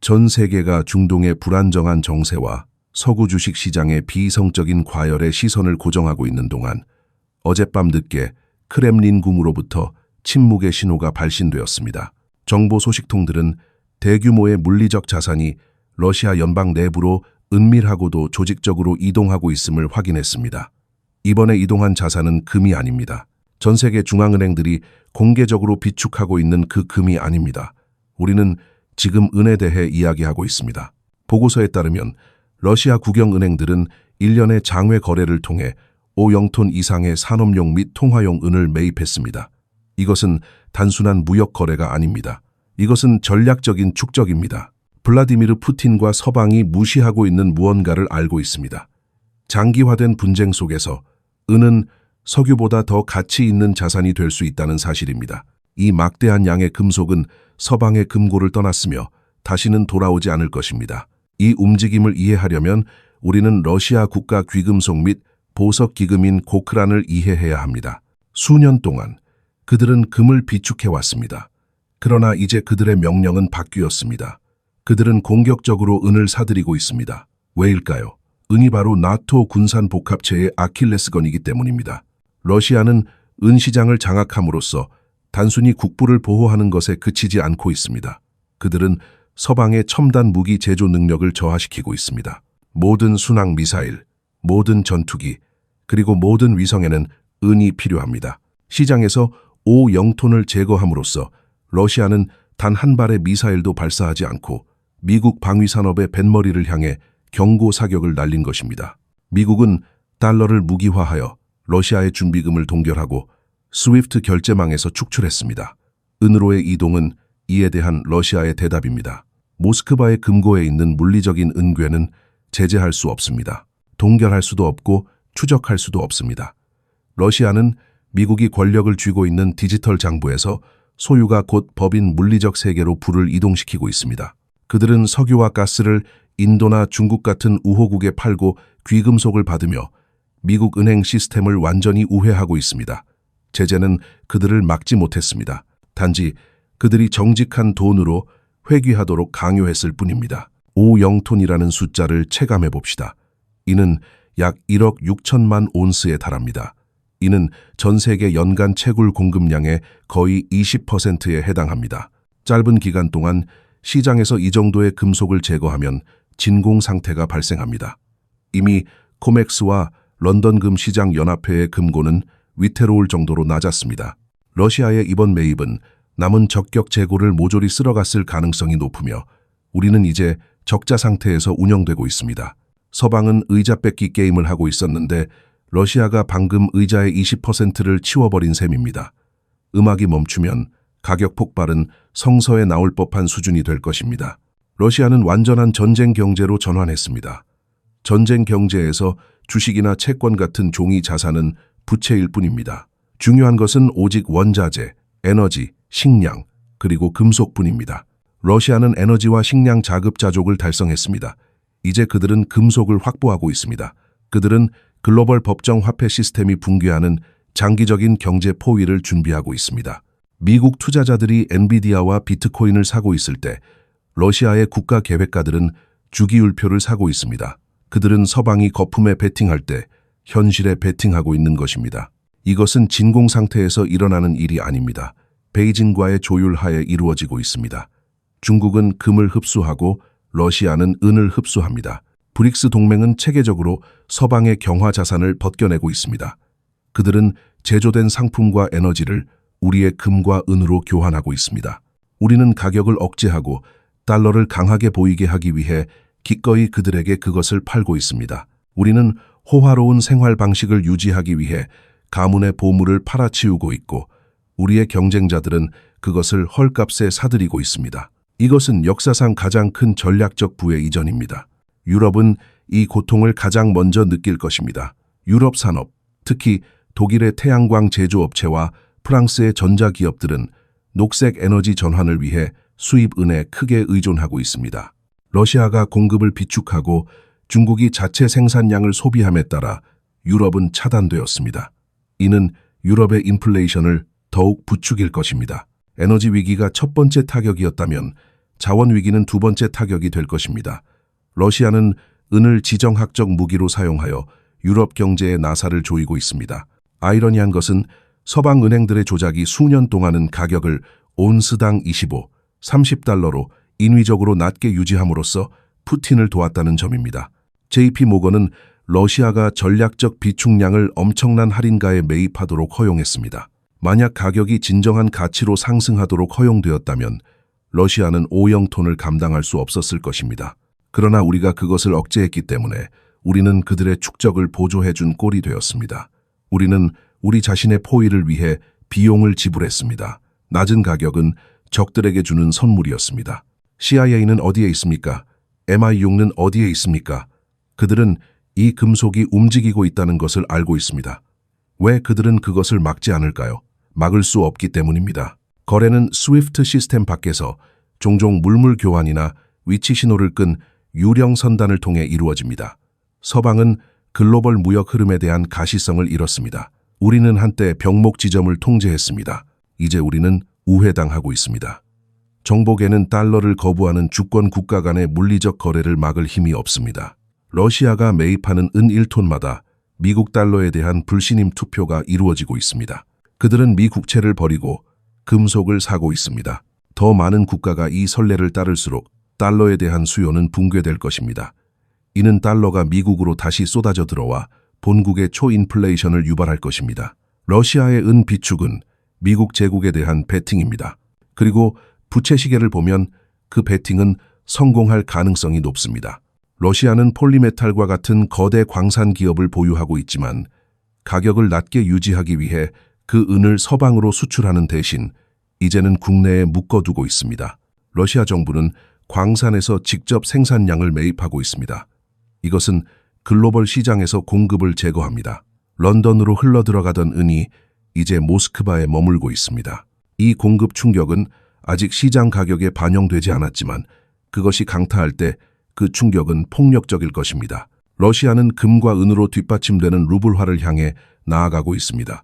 전 세계가 중동의 불안정한 정세와 서구 주식 시장의 비이성적인 과열에 시선을 고정하고 있는 동안 어젯밤 늦게 크렘린 궁으로부터 침묵의 신호가 발신되었습니다. 정보 소식통들은 대규모의 물리적 자산이 러시아 연방 내부로 은밀하고도 조직적으로 이동하고 있음을 확인했습니다. 이번에 이동한 자산은 금이 아닙니다. 전 세계 중앙은행들이 공개적으로 비축하고 있는 그 금이 아닙니다. 우리는 지금 은에 대해 이야기하고 있습니다. 보고서에 따르면 러시아 국영은행들은 1년의 장외 거래를 통해 5영톤 이상의 산업용 및 통화용 은을 매입했습니다. 이것은 단순한 무역 거래가 아닙니다. 이것은 전략적인 축적입니다. 블라디미르 푸틴과 서방이 무시하고 있는 무언가를 알고 있습니다. 장기화된 분쟁 속에서 은은 석유보다 더 가치 있는 자산이 될 수 있다는 사실입니다. 이 막대한 양의 금속은 서방의 금고를 떠났으며 다시는 돌아오지 않을 것입니다. 이 움직임을 이해하려면 우리는 러시아 국가 귀금속 및 보석 기금인 고크란을 이해해야 합니다. 수년 동안 그들은 금을 비축해 왔습니다. 그러나 이제 그들의 명령은 바뀌었습니다. 그들은 공격적으로 은을 사들이고 있습니다. 왜일까요? 은이 바로 나토 군산 복합체의 아킬레스건이기 때문입니다. 러시아는 은 시장을 장악함으로써 단순히 국부를 보호하는 것에 그치지 않고 있습니다. 그들은 서방의 첨단 무기 제조 능력을 저하시키고 있습니다. 모든 순항 미사일, 모든 전투기, 그리고 모든 위성에는 은이 필요합니다. 시장에서 5영톤을 제거함으로써 러시아는 단 한 발의 미사일도 발사하지 않고 미국 방위산업의 뱃머리를 향해 경고 사격을 날린 것입니다. 미국은 달러를 무기화하여 러시아의 준비금을 동결하고 스위프트 결제망에서 축출했습니다. 은으로의 이동은 이에 대한 러시아의 대답입니다. 모스크바의 금고에 있는 물리적인 은괴는 제재할 수 없습니다. 동결할 수도 없고 추적할 수도 없습니다. 러시아는 미국이 권력을 쥐고 있는 디지털 장부에서 소유가 곧 법인 물리적 세계로 불을 이동시키고 있습니다. 그들은 석유와 가스를 인도나 중국 같은 우호국에 팔고 귀금속을 받으며 미국 은행 시스템을 완전히 우회하고 있습니다. 제재는 그들을 막지 못했습니다. 단지 그들이 정직한 돈으로 회귀하도록 강요했을 뿐입니다. 5영톤이라는 숫자를 체감해 봅시다. 이는 약 1억 6천만 온스에 달합니다. 이는 전 세계 연간 채굴 공급량의 거의 20%에 해당합니다. 짧은 기간 동안 시장에서 이 정도의 금속을 제거하면 진공 상태가 발생합니다. 이미 코맥스와 런던금 시장 연합회의 금고는 위태로울 정도로 낮았습니다. 러시아의 이번 매입은 남은 적격 재고를 모조리 쓸어갔을 가능성이 높으며 우리는 이제 적자 상태에서 운영되고 있습니다. 서방은 의자 뺏기 게임을 하고 있었는데 러시아가 방금 의자의 20%를 치워버린 셈입니다. 음악이 멈추면 가격 폭발은 성서에 나올 법한 수준이 될 것입니다. 러시아는 완전한 전쟁 경제로 전환했습니다. 전쟁 경제에서 주식이나 채권 같은 종이 자산은 부채일 뿐입니다. 중요한 것은 오직 원자재, 에너지, 식량, 그리고 금속뿐입니다. 러시아는 에너지와 식량 자급자족을 달성했습니다. 이제 그들은 금속을 확보하고 있습니다. 그들은 글로벌 법정 화폐 시스템이 붕괴하는 장기적인 경제 포위를 준비하고 있습니다. 미국 투자자들이 엔비디아와 비트코인을 사고 있을 때 러시아의 국가 계획가들은 주기율표를 사고 있습니다. 그들은 서방이 거품에 베팅할 때 현실에 베팅하고 있는 것입니다. 이것은 진공 상태에서 일어나는 일이 아닙니다. 베이징과의 조율하에 이루어지고 있습니다. 중국은 금을 흡수하고 러시아는 은을 흡수합니다. 브릭스 동맹은 체계적으로 서방의 경화 자산을 벗겨내고 있습니다. 그들은 제조된 상품과 에너지를 우리의 금과 은으로 교환하고 있습니다. 우리는 가격을 억제하고 달러를 강하게 보이게 하기 위해 기꺼이 그들에게 그것을 팔고 있습니다. 우리는 호화로운 생활 방식을 유지하기 위해 가문의 보물을 팔아치우고 있고 우리의 경쟁자들은 그것을 헐값에 사들이고 있습니다. 이것은 역사상 가장 큰 전략적 부의 이전입니다. 유럽은 이 고통을 가장 먼저 느낄 것입니다. 유럽 산업, 특히 독일의 태양광 제조업체와 프랑스의 전자기업들은 녹색 에너지 전환을 위해 수입 은에 크게 의존하고 있습니다. 러시아가 공급을 비축하고 중국이 자체 생산량을 소비함에 따라 유럽은 차단되었습니다. 이는 유럽의 인플레이션을 더욱 부추길 것입니다. 에너지 위기가 첫 번째 타격이었다면 자원 위기는 두 번째 타격이 될 것입니다. 러시아는 은을 지정학적 무기로 사용하여 유럽 경제의 나사를 조이고 있습니다. 아이러니한 것은 서방 은행들의 조작이 수년 동안은 가격을 온스당 25, 30달러로 인위적으로 낮게 유지함으로써 푸틴을 도왔다는 점입니다. JP 모건은 러시아가 전략적 비축량을 엄청난 할인가에 매입하도록 허용했습니다. 만약 가격이 진정한 가치로 상승하도록 허용되었다면 러시아는 5영톤을 감당할 수 없었을 것입니다. 그러나 우리가 그것을 억제했기 때문에 우리는 그들의 축적을 보조해준 꼴이 되었습니다. 우리는 우리 자신의 포위를 위해 비용을 지불했습니다. 낮은 가격은 적들에게 주는 선물이었습니다. CIA는 어디에 있습니까? MI6는 어디에 있습니까? 그들은 이 금속이 움직이고 있다는 것을 알고 있습니다. 왜 그들은 그것을 막지 않을까요? 막을 수 없기 때문입니다. 거래는 스위프트 시스템 밖에서 종종 물물 교환이나 위치 신호를 끈 유령 선단을 통해 이루어집니다. 서방은 글로벌 무역 흐름에 대한 가시성을 잃었습니다. 우리는 한때 병목 지점을 통제했습니다. 이제 우리는 우회당하고 있습니다. 정복에는 달러를 거부하는 주권 국가 간의 물리적 거래를 막을 힘이 없습니다. 러시아가 매입하는 은 1톤마다 미국 달러에 대한 불신임 투표가 이루어지고 있습니다. 그들은 미 국채를 버리고 금속을 사고 있습니다. 더 많은 국가가 이 선례를 따를수록 달러에 대한 수요는 붕괴될 것입니다. 이는 달러가 미국으로 다시 쏟아져 들어와 본국의 초인플레이션을 유발할 것입니다. 러시아의 은 비축은 미국 제국에 대한 베팅입니다. 그리고 부채 시계를 보면 그 베팅은 성공할 가능성이 높습니다. 러시아는 폴리메탈과 같은 거대 광산 기업을 보유하고 있지만 가격을 낮게 유지하기 위해 그 은을 서방으로 수출하는 대신 이제는 국내에 묶어두고 있습니다. 러시아 정부는 광산에서 직접 생산량을 매입하고 있습니다. 이것은 글로벌 시장에서 공급을 제거합니다. 런던으로 흘러들어가던 은이 이제 모스크바에 머물고 있습니다. 이 공급 충격은 아직 시장 가격에 반영되지 않았지만 그것이 강타할 때 그 충격은 폭력적일 것입니다. 러시아는 금과 은으로 뒷받침되는 루블화를 향해 나아가고 있습니다.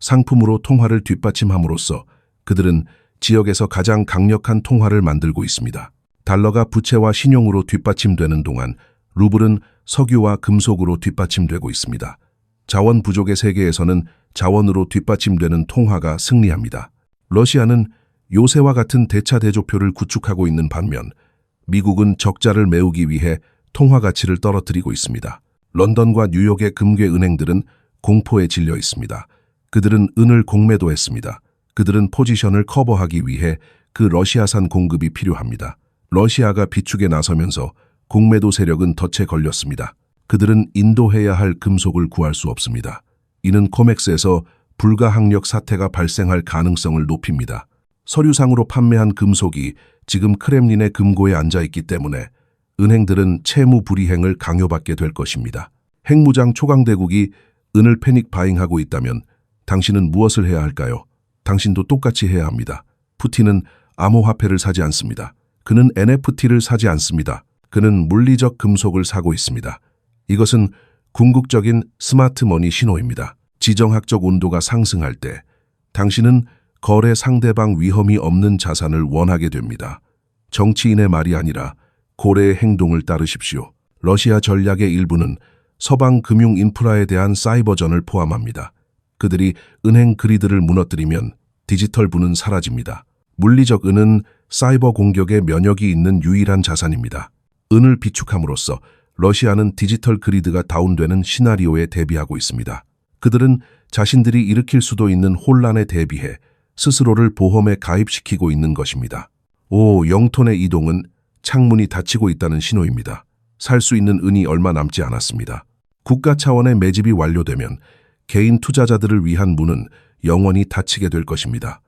상품으로 통화를 뒷받침함으로써 그들은 지역에서 가장 강력한 통화를 만들고 있습니다. 달러가 부채와 신용으로 뒷받침되는 동안 루블은 석유와 금속으로 뒷받침되고 있습니다. 자원 부족의 세계에서는 자원으로 뒷받침되는 통화가 승리합니다. 러시아는 요새와 같은 대차 대조표를 구축하고 있는 반면 미국은 적자를 메우기 위해 통화 가치를 떨어뜨리고 있습니다. 런던과 뉴욕의 금괴 은행들은 공포에 질려 있습니다. 그들은 은을 공매도했습니다. 그들은 포지션을 커버하기 위해 그 러시아산 공급이 필요합니다. 러시아가 비축에 나서면서 공매도 세력은 덫에 걸렸습니다. 그들은 인도해야 할 금속을 구할 수 없습니다. 이는 코맥스에서 불가항력 사태가 발생할 가능성을 높입니다. 서류상으로 판매한 금속이 지금 크렘린의 금고에 앉아 있기 때문에 은행들은 채무 불이행을 강요받게 될 것입니다. 핵무장 초강대국이 은을 패닉 바잉하고 있다면 당신은 무엇을 해야 할까요? 당신도 똑같이 해야 합니다. 푸틴은 암호화폐를 사지 않습니다. 그는 NFT를 사지 않습니다. 그는 물리적 금속을 사고 있습니다. 이것은 궁극적인 스마트머니 신호입니다. 지정학적 온도가 상승할 때 당신은 거래 상대방 위험이 없는 자산을 원하게 됩니다. 정치인의 말이 아니라 고래의 행동을 따르십시오. 러시아 전략의 일부는 서방 금융 인프라에 대한 사이버전을 포함합니다. 그들이 은행 그리드를 무너뜨리면 디지털 부는 사라집니다. 물리적 은은 사이버 공격에 면역이 있는 유일한 자산입니다. 은을 비축함으로써 러시아는 디지털 그리드가 다운되는 시나리오에 대비하고 있습니다. 그들은 자신들이 일으킬 수도 있는 혼란에 대비해 스스로를 보험에 가입시키고 있는 것입니다. 오, 영톤의 이동은 창문이 닫히고 있다는 신호입니다. 살 수 있는 은이 얼마 남지 않았습니다. 국가 차원의 매집이 완료되면 개인 투자자들을 위한 문은 영원히 닫히게 될 것입니다.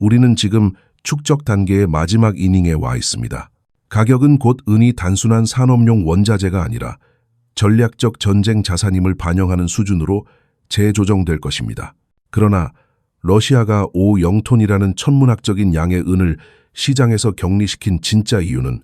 우리는 지금 축적 단계의 마지막 이닝에 와 있습니다. 가격은 곧 은이 단순한 산업용 원자재가 아니라 전략적 전쟁 자산임을 반영하는 수준으로 재조정될 것입니다. 그러나 러시아가 5영톤이라는 천문학적인 양의 은을 시장에서 격리시킨 진짜 이유는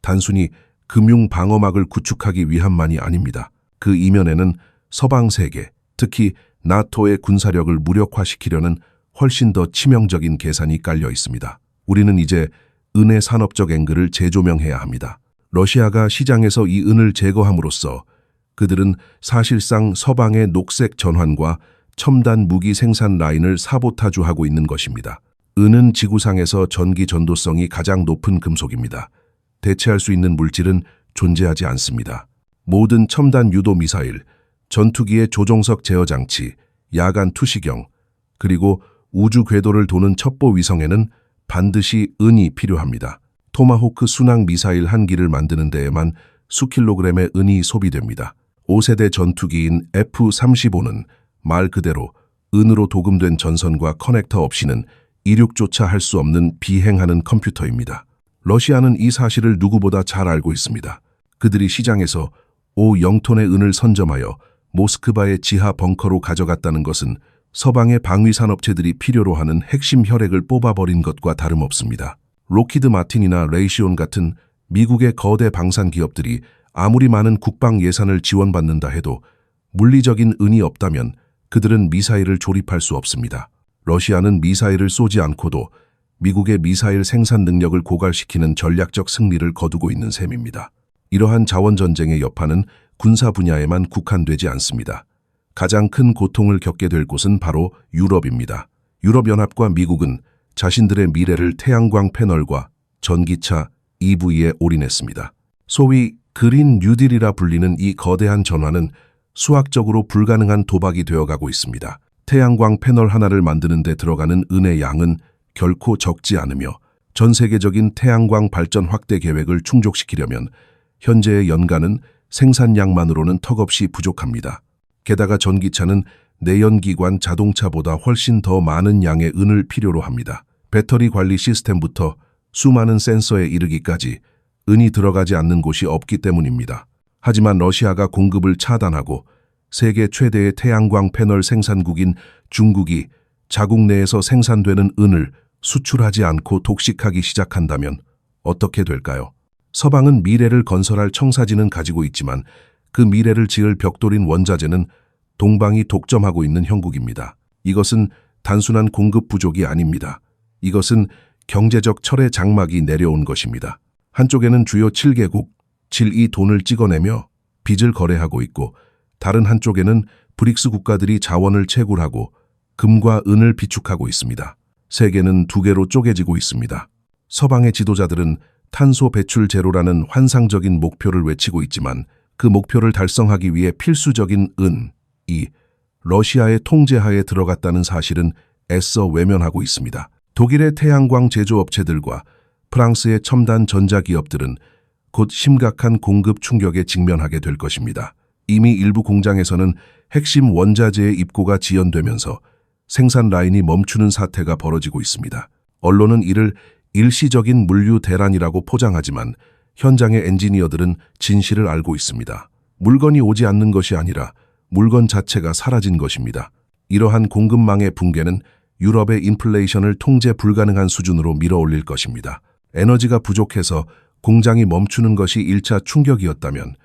단순히 금융 방어막을 구축하기 위함만이 아닙니다. 그 이면에는 서방 세계, 특히 나토의 군사력을 무력화시키려는 훨씬 더 치명적인 계산이 깔려 있습니다. 우리는 이제 은의 산업적 앵글을 재조명해야 합니다. 러시아가 시장에서 이 은을 제거함으로써 그들은 사실상 서방의 녹색 전환과 첨단 무기 생산 라인을 사보타주하고 있는 것입니다. 은은 지구상에서 전기 전도성이 가장 높은 금속입니다. 대체할 수 있는 물질은 존재하지 않습니다. 모든 첨단 유도 미사일, 전투기의 조종석 제어 장치, 야간 투시경, 그리고 우주 궤도를 도는 첩보 위성에는 반드시 은이 필요합니다. 토마호크 순항 미사일 한 기를 만드는 데에만 수킬로그램의 은이 소비됩니다. 5세대 전투기인 F-35는 말 그대로 은으로 도금된 전선과 커넥터 없이는 이륙조차 할 수 없는 비행하는 컴퓨터입니다. 러시아는 이 사실을 누구보다 잘 알고 있습니다. 그들이 시장에서 5영톤의 은을 선점하여 모스크바의 지하 벙커로 가져갔다는 것은 서방의 방위산업체들이 필요로 하는 핵심 혈액을 뽑아버린 것과 다름없습니다. 로키드 마틴이나 레이시온 같은 미국의 거대 방산 기업들이 아무리 많은 국방 예산을 지원받는다 해도 물리적인 은이 없다면 그들은 미사일을 조립할 수 없습니다. 러시아는 미사일을 쏘지 않고도 미국의 미사일 생산 능력을 고갈시키는 전략적 승리를 거두고 있는 셈입니다. 이러한 자원 전쟁의 여파는 군사 분야에만 국한되지 않습니다. 가장 큰 고통을 겪게 될 곳은 바로 유럽입니다. 유럽연합과 미국은 자신들의 미래를 태양광 패널과 전기차 EV에 올인했습니다. 소위 그린 뉴딜이라 불리는 이 거대한 전환은 수학적으로 불가능한 도박이 되어가고 있습니다. 태양광 패널 하나를 만드는 데 들어가는 은의 양은 결코 적지 않으며 전 세계적인 태양광 발전 확대 계획을 충족시키려면 현재의 연간은 생산량만으로는 턱없이 부족합니다. 게다가 전기차는 내연기관 자동차보다 훨씬 더 많은 양의 은을 필요로 합니다. 배터리 관리 시스템부터 수많은 센서에 이르기까지 은이 들어가지 않는 곳이 없기 때문입니다. 하지만 러시아가 공급을 차단하고 세계 최대의 태양광 패널 생산국인 중국이 자국 내에서 생산되는 은을 수출하지 않고 독식하기 시작한다면 어떻게 될까요? 서방은 미래를 건설할 청사진은 가지고 있지만 그 미래를 지을 벽돌인 원자재는 동방이 독점하고 있는 형국입니다. 이것은 단순한 공급 부족이 아닙니다. 이것은 경제적 철의 장막이 내려온 것입니다. 한쪽에는 주요 7개국, 7이 돈을 찍어내며 빚을 거래하고 있고 다른 한쪽에는 브릭스 국가들이 자원을 채굴하고 금과 은을 비축하고 있습니다. 세계는 두 개로 쪼개지고 있습니다. 서방의 지도자들은 탄소 배출 제로라는 환상적인 목표를 외치고 있지만 그 목표를 달성하기 위해 필수적인 은, 이 러시아의 통제하에 들어갔다는 사실은 애써 외면하고 있습니다. 독일의 태양광 제조업체들과 프랑스의 첨단 전자기업들은 곧 심각한 공급 충격에 직면하게 될 것입니다. 이미 일부 공장에서는 핵심 원자재의 입고가 지연되면서 생산 라인이 멈추는 사태가 벌어지고 있습니다. 언론은 이를 일시적인 물류 대란이라고 포장하지만 현장의 엔지니어들은 진실을 알고 있습니다. 물건이 오지 않는 것이 아니라 물건 자체가 사라진 것입니다. 이러한 공급망의 붕괴는 유럽의 인플레이션을 통제 불가능한 수준으로 밀어올릴 것입니다. 에너지가 부족해서 공장이 멈추는 것이 1차 충격이었다면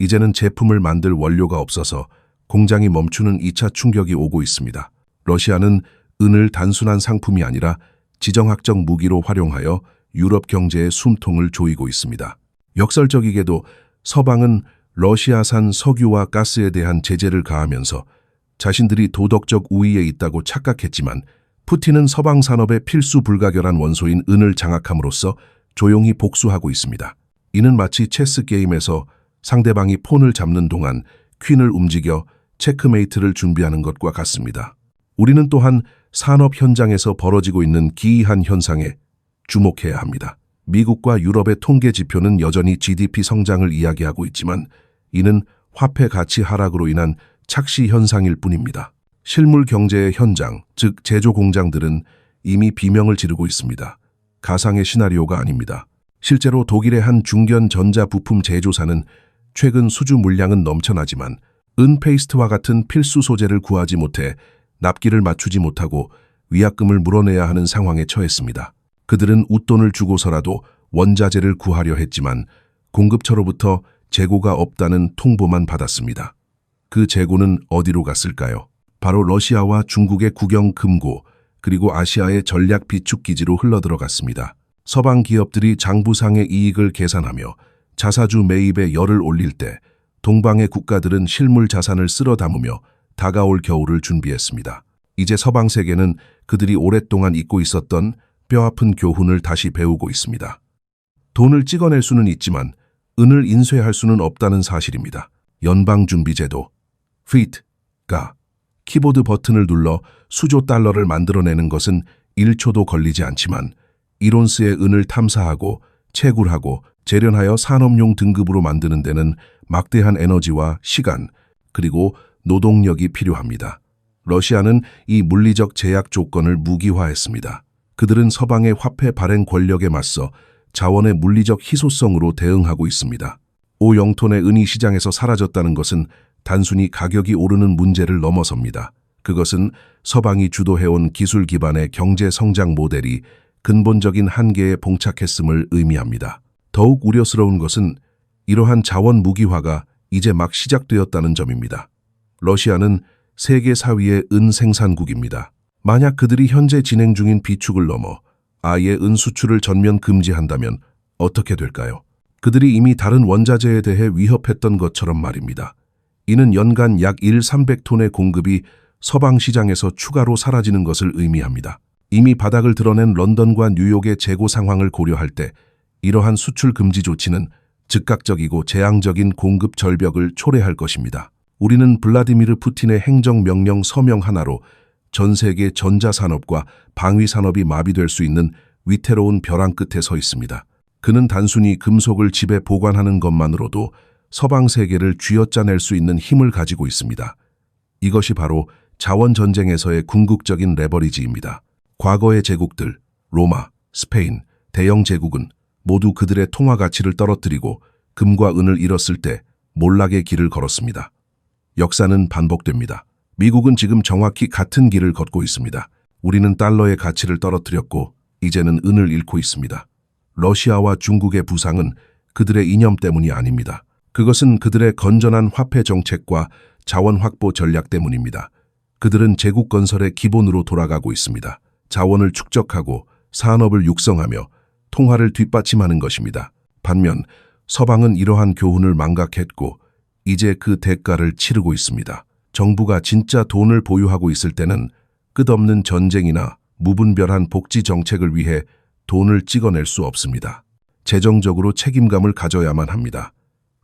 이제는 제품을 만들 원료가 없어서 공장이 멈추는 2차 충격이 오고 있습니다. 러시아는 은을 단순한 상품이 아니라 지정학적 무기로 활용하여 유럽 경제의 숨통을 조이고 있습니다. 역설적이게도 서방은 러시아산 석유와 가스에 대한 제재를 가하면서 자신들이 도덕적 우위에 있다고 착각했지만 푸틴은 서방 산업의 필수 불가결한 원소인 은을 장악함으로써 조용히 복수하고 있습니다. 이는 마치 체스 게임에서 상대방이 폰을 잡는 동안 퀸을 움직여 체크메이트를 준비하는 것과 같습니다. 우리는 또한 산업 현장에서 벌어지고 있는 기이한 현상에 주목해야 합니다. 미국과 유럽의 통계 지표는 여전히 GDP 성장을 이야기하고 있지만 이는 화폐 가치 하락으로 인한 착시 현상일 뿐입니다. 실물 경제의 현장, 즉 제조 공장들은 이미 비명을 지르고 있습니다. 가상의 시나리오가 아닙니다. 실제로 독일의 한 중견 전자 부품 제조사는 최근 수주 물량은 넘쳐나지만 은 페이스트와 같은 필수 소재를 구하지 못해 납기를 맞추지 못하고 위약금을 물어내야 하는 상황에 처했습니다. 그들은 웃돈을 주고서라도 원자재를 구하려 했지만 공급처로부터 재고가 없다는 통보만 받았습니다. 그 재고는 어디로 갔을까요? 바로 러시아와 중국의 국영 금고 그리고 아시아의 전략 비축 기지로 흘러들어갔습니다. 서방 기업들이 장부상의 이익을 계산하며 자사주 매입에 열을 올릴 때 동방의 국가들은 실물 자산을 쓸어 담으며 다가올 겨울을 준비했습니다. 이제 서방 세계는 그들이 오랫동안 잊고 있었던 뼈아픈 교훈을 다시 배우고 있습니다. 돈을 찍어낼 수는 있지만 은을 인쇄할 수는 없다는 사실입니다. 연방준비제도, FIT가 키보드 버튼을 눌러 수조 달러를 만들어내는 것은 1초도 걸리지 않지만 이론스의 은을 탐사하고 채굴하고 재련하여 산업용 등급으로 만드는 데는 막대한 에너지와 시간 그리고 노동력이 필요합니다. 러시아는 이 물리적 제약 조건을 무기화했습니다. 그들은 서방의 화폐 발행 권력에 맞서 자원의 물리적 희소성으로 대응하고 있습니다. 5영톤의 은이 시장에서 사라졌다는 것은 단순히 가격이 오르는 문제를 넘어섭니다. 그것은 서방이 주도해온 기술 기반의 경제 성장 모델이 근본적인 한계에 봉착했음을 의미합니다. 더욱 우려스러운 것은 이러한 자원 무기화가 이제 막 시작되었다는 점입니다. 러시아는 세계 4위의 은 생산국입니다. 만약 그들이 현재 진행 중인 비축을 넘어 아예 은 수출을 전면 금지한다면 어떻게 될까요? 그들이 이미 다른 원자재에 대해 위협했던 것처럼 말입니다. 이는 연간 약 1, 300톤의 공급이 서방 시장에서 추가로 사라지는 것을 의미합니다. 이미 바닥을 드러낸 런던과 뉴욕의 재고 상황을 고려할 때 이러한 수출 금지 조치는 즉각적이고 재앙적인 공급 절벽을 초래할 것입니다. 우리는 블라디미르 푸틴의 행정명령 서명 하나로 전 세계 전자산업과 방위산업이 마비될 수 있는 위태로운 벼랑 끝에 서 있습니다. 그는 단순히 금속을 집에 보관하는 것만으로도 서방 세계를 쥐어짜낼 수 있는 힘을 가지고 있습니다. 이것이 바로 자원 전쟁에서의 궁극적인 레버리지입니다. 과거의 제국들, 로마, 스페인, 대영 제국은 모두 그들의 통화 가치를 떨어뜨리고 금과 은을 잃었을 때 몰락의 길을 걸었습니다. 역사는 반복됩니다. 미국은 지금 정확히 같은 길을 걷고 있습니다. 우리는 달러의 가치를 떨어뜨렸고 이제는 은을 잃고 있습니다. 러시아와 중국의 부상은 그들의 이념 때문이 아닙니다. 그것은 그들의 건전한 화폐 정책과 자원 확보 전략 때문입니다. 그들은 제국 건설의 기본으로 돌아가고 있습니다. 자원을 축적하고 산업을 육성하며 통화를 뒷받침하는 것입니다. 반면 서방은 이러한 교훈을 망각했고 이제 그 대가를 치르고 있습니다. 정부가 진짜 돈을 보유하고 있을 때는 끝없는 전쟁이나 무분별한 복지 정책을 위해 돈을 찍어낼 수 없습니다. 재정적으로 책임감을 가져야만 합니다.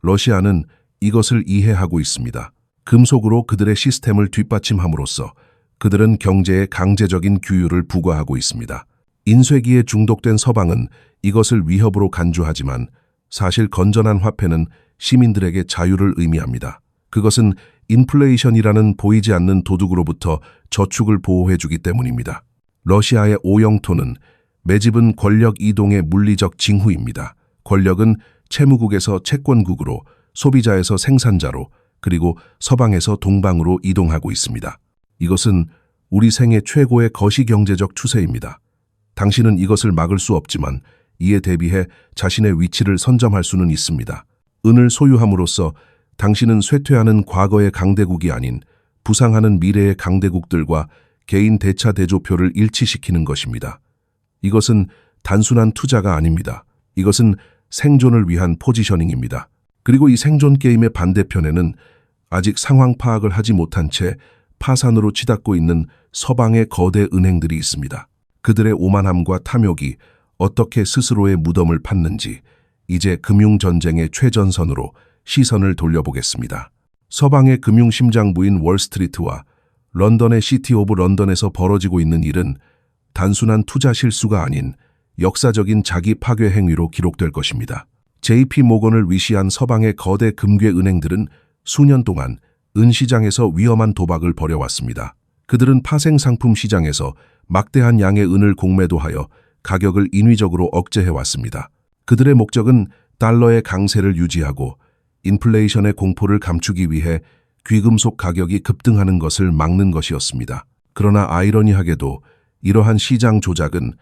러시아는 이것을 이해하고 있습니다. 금속으로 그들의 시스템을 뒷받침함으로써 그들은 경제에 강제적인 규율을 부과하고 있습니다. 인쇄기에 중독된 서방은 이것을 위협으로 간주하지만 사실 건전한 화폐는 시민들에게 자유를 의미합니다. 그것은 인플레이션이라는 보이지 않는 도둑으로부터 저축을 보호해주기 때문입니다. 러시아의 오영토는 매집은 권력 이동의 물리적 징후입니다. 권력은 채무국에서 채권국으로, 소비자에서 생산자로, 그리고 서방에서 동방으로 이동하고 있습니다. 이것은 우리 생애 최고의 거시경제적 추세입니다. 당신은 이것을 막을 수 없지만 이에 대비해 자신의 위치를 선점할 수는 있습니다. 은을 소유함으로써 당신은 쇠퇴하는 과거의 강대국이 아닌 부상하는 미래의 강대국들과 개인 대차 대조표를 일치시키는 것입니다. 이것은 단순한 투자가 아닙니다. 이것은 생존을 위한 포지셔닝입니다. 그리고 이 생존 게임의 반대편에는 아직 상황 파악을 하지 못한 채 파산으로 치닫고 있는 서방의 거대 은행들이 있습니다. 그들의 오만함과 탐욕이 어떻게 스스로의 무덤을 팠는지 이제 금융전쟁의 최전선으로 시선을 돌려보겠습니다. 서방의 금융심장부인 월스트리트와 런던의 시티 오브 런던에서 벌어지고 있는 일은 단순한 투자 실수가 아닌 역사적인 자기 파괴 행위로 기록될 것입니다. JP 모건을 위시한 서방의 거대 금괴 은행들은 수년 동안 은시장에서 위험한 도박을 벌여왔습니다. 그들은 파생 상품 시장에서 막대한 양의 은을 공매도 하여 가격을 인위적으로 억제해왔습니다. 그들의 목적은 달러의 강세를 유지하고 인플레이션의 공포를 감추기 위해 귀금속 가격이 급등하는 것을 막는 것이었습니다. 그러나 아이러니하게도 이러한 시장 조작은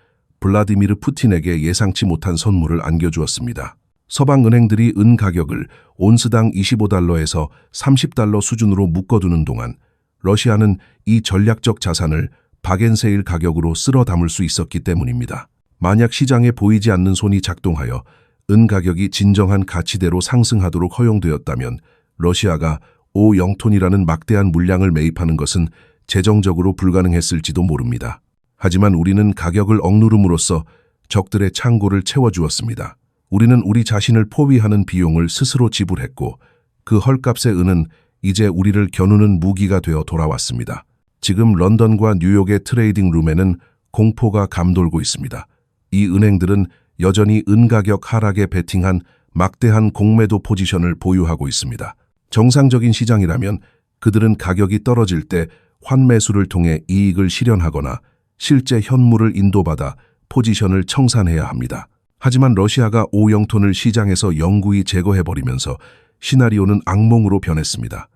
블라디미르 푸틴에게 예상치 못한 선물을 안겨주었습니다. 서방 은행들이 은 가격을 온스당 25달러에서 30달러 수준으로 묶어두는 동안 러시아는 이 전략적 자산을 박앤세일 가격으로 쓸어 담을 수 있었기 때문입니다. 만약 시장에 보이지 않는 손이 작동하여 은 가격이 진정한 가치대로 상승하도록 허용되었다면 러시아가 5영톤이라는 막대한 물량을 매입하는 것은 재정적으로 불가능했을지도 모릅니다. 하지만 우리는 가격을 억누름으로써 적들의 창고를 채워주었습니다. 우리는 우리 자신을 포위하는 비용을 스스로 지불했고 그 헐값의 은은 이제 우리를 겨누는 무기가 되어 돌아왔습니다. 지금 런던과 뉴욕의 트레이딩 룸에는 공포가 감돌고 있습니다. 이 은행들은 여전히 은 가격 하락에 베팅한 막대한 공매도 포지션을 보유하고 있습니다. 정상적인 시장이라면 그들은 가격이 떨어질 때 환매수를 통해 이익을 실현하거나 실제 현물을 인도받아 포지션을 청산해야 합니다. 하지만 러시아가 5영톤을 시장에서 영구히 제거해버리면서 시나리오는 악몽으로 변했습니다.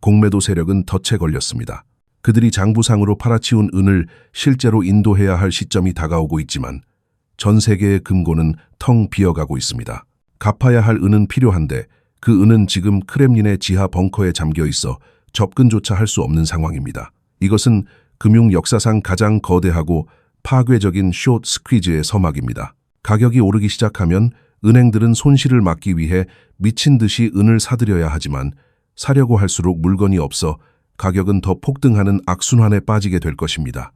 공매도 세력은 덫에 걸렸습니다. 그들이 장부상으로 팔아치운 은을 실제로 인도해야 할 시점이 다가오고 있지만 전 세계의 금고는 텅 비어가고 있습니다. 갚아야 할 은은 필요한데 그 은은 지금 크렘린의 지하 벙커에 잠겨 있어 접근조차 할 수 없는 상황입니다. 이것은 금융 역사상 가장 거대하고 파괴적인 숏 스퀴즈의 서막입니다. 가격이 오르기 시작하면 은행들은 손실을 막기 위해 미친 듯이 은을 사들여야 하지만 사려고 할수록 물건이 없어 가격은 더 폭등하는 악순환에 빠지게 될 것입니다.